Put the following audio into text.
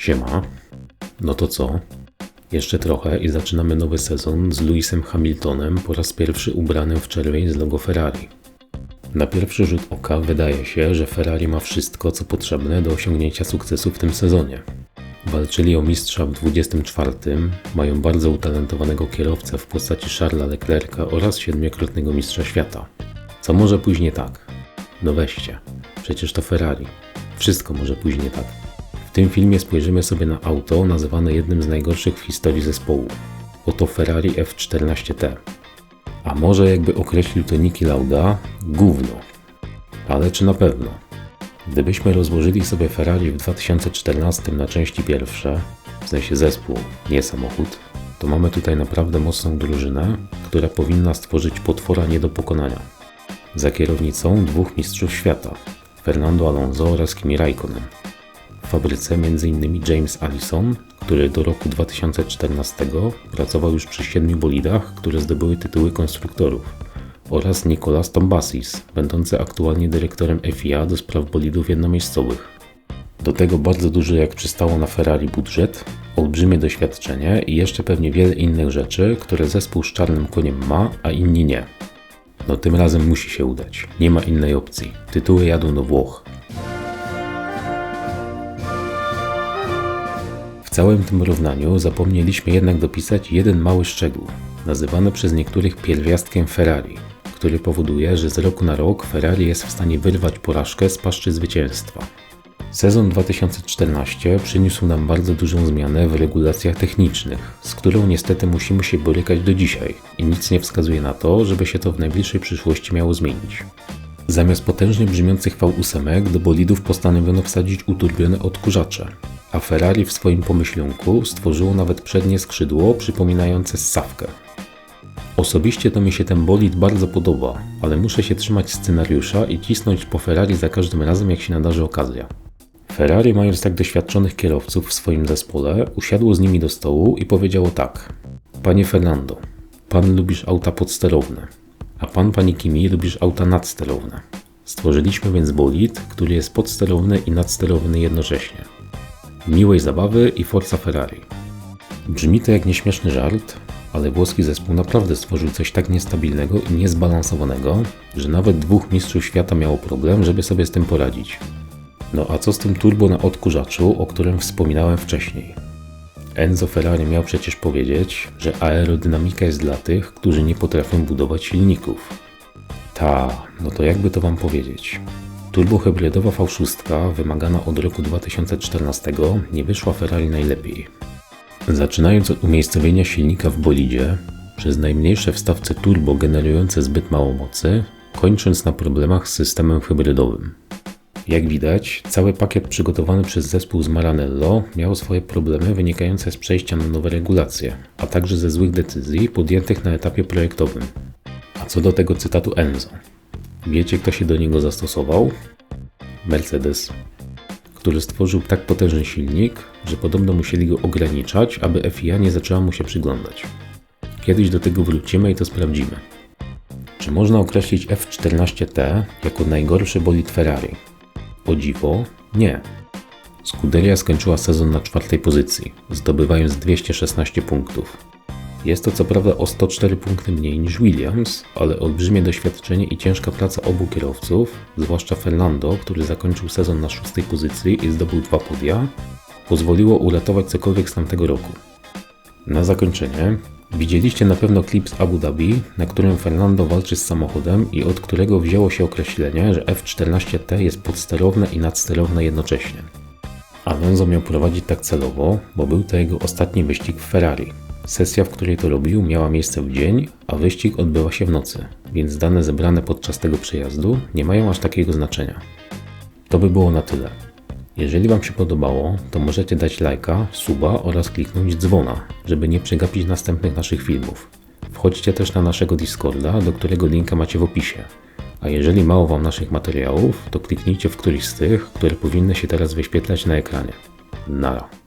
Siema. No to co? Jeszcze trochę i zaczynamy nowy sezon z Lewisem Hamiltonem po raz pierwszy ubranym w czerwień z logo Ferrari. Na pierwszy rzut oka wydaje się, że Ferrari ma wszystko, co potrzebne do osiągnięcia sukcesu w tym sezonie. Walczyli o mistrza w 24, mają bardzo utalentowanego kierowcę w postaci Charlesa Leclerca oraz siedmiokrotnego mistrza świata. Co może później tak? No weźcie, przecież to Ferrari. Wszystko może później tak. W tym filmie spojrzymy sobie na auto nazywane jednym z najgorszych w historii zespołu. Oto Ferrari F14T. A może jakby określił to Niki Lauda, gówno. Ale czy na pewno? Gdybyśmy rozłożyli sobie Ferrari w 2014 na części pierwsze, w sensie zespół, nie samochód, to mamy tutaj naprawdę mocną drużynę, która powinna stworzyć potwora nie do pokonania. Za kierownicą dwóch mistrzów świata, Fernando Alonso oraz Kimi Raikkonen. Fabryce m.in. James Allison, który do roku 2014 pracował już przy siedmiu bolidach, które zdobyły tytuły konstruktorów, oraz Nicolas Tombasis, będący aktualnie dyrektorem FIA do spraw bolidów jednomiejscowych. Do tego bardzo duży jak przystało na Ferrari budżet, olbrzymie doświadczenie i jeszcze pewnie wiele innych rzeczy, które zespół z czarnym koniem ma, a inni nie. No tym razem musi się udać. Nie ma innej opcji. Tytuły jadą do Włoch. Całym tym równaniu zapomnieliśmy jednak dopisać jeden mały szczegół, nazywany przez niektórych pierwiastkiem Ferrari, który powoduje, że z roku na rok Ferrari jest w stanie wyrwać porażkę z paszczy zwycięstwa. Sezon 2014 przyniósł nam bardzo dużą zmianę w regulacjach technicznych, z którą niestety musimy się borykać do dzisiaj i nic nie wskazuje na to, żeby się to w najbliższej przyszłości miało zmienić. Zamiast potężnie brzmiących V8 do bolidów postanowiono wsadzić uturbione odkurzacze, a Ferrari w swoim pomyślunku stworzyło nawet przednie skrzydło przypominające ssawkę. Osobiście to mi się ten bolid bardzo podoba, ale muszę się trzymać scenariusza i cisnąć po Ferrari za każdym razem jak się nadarzy okazja. Ferrari, mając tak doświadczonych kierowców w swoim zespole, usiadło z nimi do stołu i powiedziało tak: Panie Fernando, pan lubisz auta podsterowne, a pan, panie Kimi, lubisz auta nadsterowne. Stworzyliśmy więc bolid, który jest podsterowny i nadsterowny jednocześnie. Miłej zabawy i forza Ferrari. Brzmi to jak nieśmieszny żart, ale włoski zespół naprawdę stworzył coś tak niestabilnego i niezbalansowanego, że nawet dwóch mistrzów świata miało problem, żeby sobie z tym poradzić. No a co z tym turbo na odkurzaczu, o którym wspominałem wcześniej? Enzo Ferrari miał przecież powiedzieć, że aerodynamika jest dla tych, którzy nie potrafią budować silników. Ta, no to jakby to wam powiedzieć? Turbohybrydowa V6 wymagana od roku 2014 nie wyszła Ferrari najlepiej. Zaczynając od umiejscowienia silnika w bolidzie, przez najmniejsze wstawce turbo generujące zbyt mało mocy, kończąc na problemach z systemem hybrydowym. Jak widać, cały pakiet przygotowany przez zespół z Maranello miał swoje problemy wynikające z przejścia na nowe regulacje, a także ze złych decyzji podjętych na etapie projektowym. A co do tego cytatu Enzo. Wiecie, kto się do niego zastosował? Mercedes, który stworzył tak potężny silnik, że podobno musieli go ograniczać, aby FIA nie zaczęła mu się przyglądać. Kiedyś do tego wrócimy i to sprawdzimy. Czy można określić F14T jako najgorszy bolid Ferrari? O dziwo, nie. Scuderia skończyła sezon na czwartej pozycji, zdobywając 216 punktów. Jest to co prawda o 104 punkty mniej niż Williams, ale olbrzymie doświadczenie i ciężka praca obu kierowców, zwłaszcza Fernando, który zakończył sezon na szóstej pozycji i zdobył dwa podia, pozwoliło uratować cokolwiek z tamtego roku. Na zakończenie, widzieliście na pewno klip z Abu Dhabi, na którym Fernando walczy z samochodem i od którego wzięło się określenie, że F14T jest podsterowne i nadsterowne jednocześnie. Alonso miał prowadzić tak celowo, bo był to jego ostatni wyścig w Ferrari. Sesja, w której to robił, miała miejsce w dzień, a wyścig odbywa się w nocy, więc dane zebrane podczas tego przejazdu nie mają aż takiego znaczenia. To by było na tyle. Jeżeli Wam się podobało, to możecie dać lajka, suba oraz kliknąć dzwona, żeby nie przegapić następnych naszych filmów. Wchodźcie też na naszego Discorda, do którego linka macie w opisie. A jeżeli mało Wam naszych materiałów, to kliknijcie w któryś z tych, które powinny się teraz wyświetlać na ekranie. Nara.